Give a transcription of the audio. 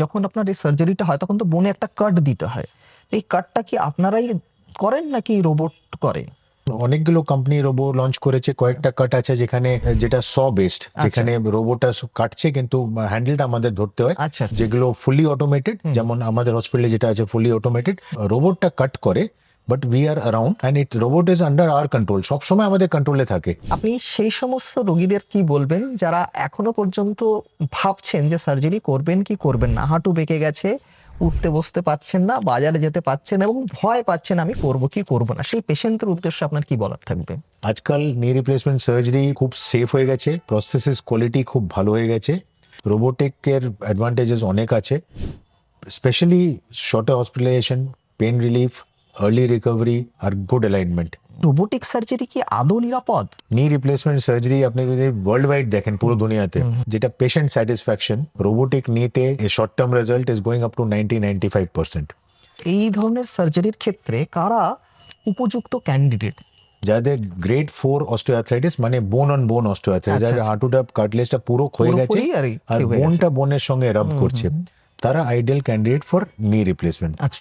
যখন আপনার এই সার্জারিটা হয় তখন তো বনে একটা কাট দিতে হয়। এই কাটটা কি আপনারাই করেন নাকি রোবট করে? অনেকগুলো কোম্পানি রোবো লঞ্চ করেছে কয়েকটা কাট আছে যেখানে যেটা স বেসড যেখানে রোবোটা কাটছে কিন্তু হ্যান্ডেলটা আমাদের ধরতে হয় আচ্ছা যেগুলো ফুলি অটোমেটেড যেমন আমাদের হসপিটালে যেটা আছে ফুলি অটোমেটেড রোবটটা কাট করে but we are around and it robot is under our control সবসময় আমাদের কন্ট্রোলে থাকে। আপনি সেই সমস্ত রোগীদের কি বলবেন? যারা এখনও পর্যন্ত ভাবছেন যে সার্জারি করবেন কি করবেন না? হাঁটু বেঁকে গেছে উঠতে বসতে পাচ্ছেন না বাজারে যেতে পাচ্ছেন এবং ভয় পাচ্ছেন আমি করব কি করব না? সেই পেশেন্টের উদ্দেশ্যে আপনার কি বলার থাকবে? আজকাল নি রিপ্লেসমেন্ট সার্জারি খুব সেফ হয়ে গেছে প্রসেসিস কোয়ালিটি খুব ভালো হয়ে গেছে রোবোটিকের অ্যাডভান্টেজেস অনেক আছে স্পেশালি শর্টে hospitalization pain relief early recovery আর গুড অ্যালাইনমেন্ট রোবোটিক সার্জারি কি আদৌ নিরাপদ? নি রিপ্লেসমেন্ট সার্জারি আপনি যদি ওয়ার্ল্ড ওয়াইড দেখেন পুরো দুনিয়াতে যেটা পেশেন্ট স্যাটিসফ্যাকশন রোবোটিক নিতে short term result is going up to ninety ninety five percent এই ধরনের সার্জারির ক্ষেত্রে কারা উপযুক্ত ক্যান্ডিডেট যাদের গ্রেড ফোর অস্টিওআর্থ্রাইটিস মানে বোন অন বোন অস্টিওআর্থ্রাইটিস আচ্ছা, যাদের আচ্ছা। হাঁটুটা কার্টলেজটা পুরো ক্ষয়ে গেছে আর বোনটা বোনের সঙ্গে রাব করছে। তারা ideal candidate for knee replacement আচ্ছা।